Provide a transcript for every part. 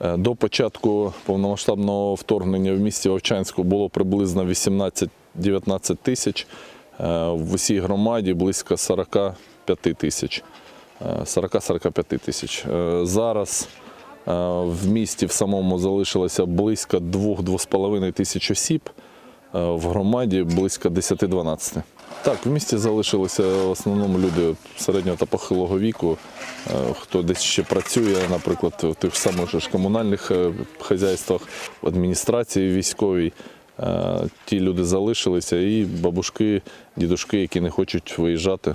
Е, До початку повномасштабного вторгнення в місті Овчанську було приблизно 18-19 тисяч. Е, В усій громаді близько 45 тисяч. Е, 40-45 тисяч. Е, Зараз е, в місті в самому залишилося близько 2-2,5 тисяч осіб. Е, В громаді близько 10-12. Так, в місті залишилися в основному люди середнього та похилого віку, е, хто десь ще працює, наприклад, в тих самих ж комунальних е, хазяйствах, в адміністрації військовій. Ті люди залишилися, і бабушки, дідушки, які не хочуть виїжджати.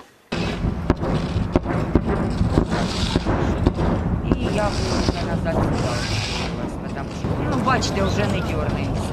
І я назад сюди що, ну, бачите, вже не дергається.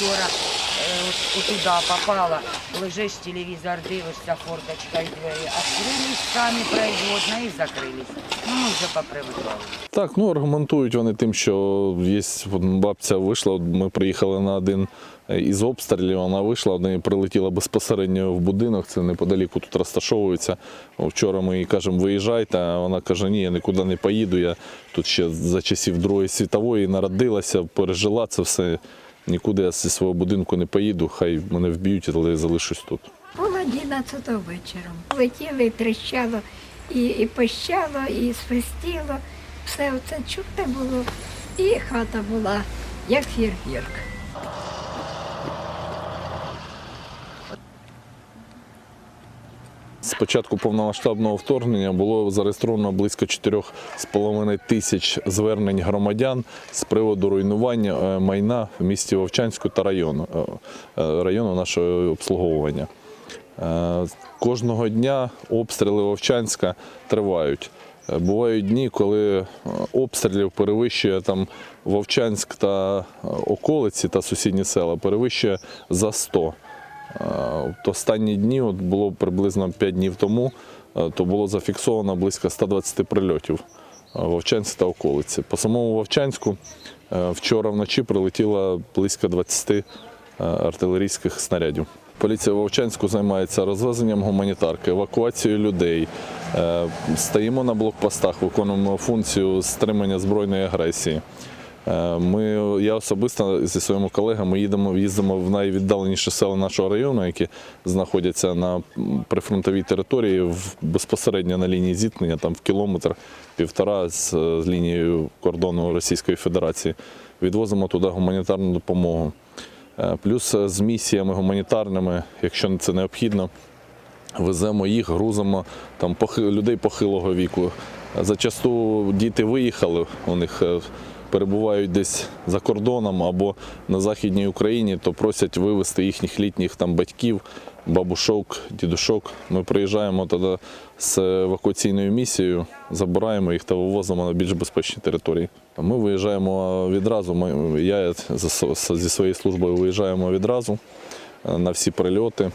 Вчора е, от- попала, лежиш телевізор, дивишся, форточка і двері, відкрились самі производно і закрились. Ну, ми вже попривикали. Так, ну аргументують вони тим, що є бабця вийшла. Ми приїхали на один е, із обстрілів. Вона вийшла, в неї прилетіла безпосередньо в будинок. Це неподаліку тут розташовується. Вчора ми їй кажемо, виїжджайте. А вона каже: Ні, я нікуди не поїду. Я тут ще за часів Другої світової народилася, пережила це все. Нікуди я зі свого будинку не поїду. Хай мене вб'ють, але я залишусь тут. Пол одинадцятого вечором. Летіло і тріщало, і, і пищало, і свистіло. Все це чути було. І хата була, як фіргірк. Початку повномасштабного вторгнення було зареєстровано близько 4,5 тисяч звернень громадян з приводу руйнування е, майна в місті Вовчанську та району, е, е, району нашого обслуговування. Кожного дня обстріли Вовчанська тривають. Бувають дні, коли обстрілів перевищує там Вовчанськ та околиці та сусідні села перевищує за 100. Е, От останні дні, от було приблизно 5 днів тому, е, то було зафіксовано близько 120 прильотів е, Вовчанськ та околиці. По самому Вовчанську вчора вночі прилетіло близько 20 е, артилерійських снарядів. Поліція Вовчанську займається розвезенням гуманітарки, евакуацією людей. Стоїмо на блокпостах, виконуємо функцію стримання збройної агресії. Е, Ми, я особисто зі своїми колегами їдемо, їздимо в найвіддаленіші села нашого району, які знаходяться на прифронтовій території, в, безпосередньо на лінії зіткнення, там в кілометр півтора з, з лінією кордону Російської Федерації. Відвозимо туди гуманітарну допомогу. Е, Плюс е, з місіями гуманітарними, якщо це необхідно, веземо їх, грузимо там людей похилого віку. Зачасту діти виїхали, у них е, перебувають десь за кордоном або на Західній Україні, то просять вивезти їхніх літніх там батьків, бабушок, дідушок. Ми приїжджаємо тоді з евакуаційною місією, забираємо їх та вивозимо на більш безпечні території. Ми виїжджаємо відразу. Я зі своєю службою виїжджаємо відразу е, на всі прильоти.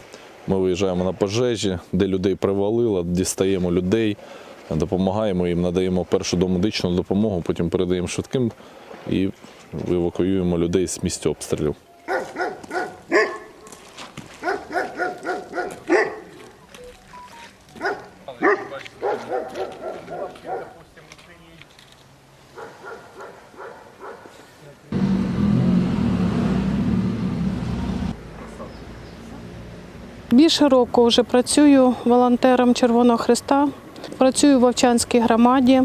Ми виїжджаємо на пожежі, де людей привалило, дістаємо людей, допомагаємо їм, надаємо першу домедичну допомогу, потім передаємо швидким і евакуюємо людей з місця обстрілів. Більше року вже працюю волонтером Червоного Христа, працюю в Вовчанській громаді.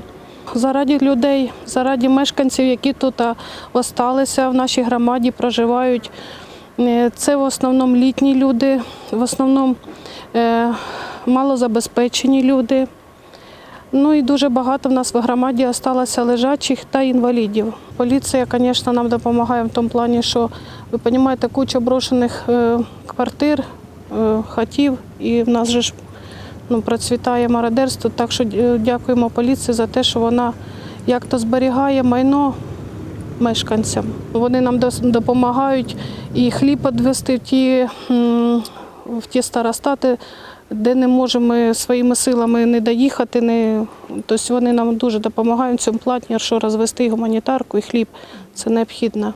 Заради людей, заради мешканців, які тут а, осталися в нашій громаді, проживають. Е, Це в основному літні люди, в основному е, малозабезпечені люди. Ну і дуже багато в нас в громаді залишилося лежачих та інвалідів. Поліція, звісно, нам допомагає в тому плані, що ви розумієте, куча брошених е, квартир, хатів, і в нас же ж ну, процвітає мародерство. Так що е, дякуємо поліції за те, що вона як-то зберігає майно мешканцям. Вони нам допомагають і хліб відвести в ті, в ті старостати, де не можемо своїми силами не доїхати. Не... Тобто вони нам дуже допомагають в цьому плані, що розвести гуманітарку і хліб це необхідно.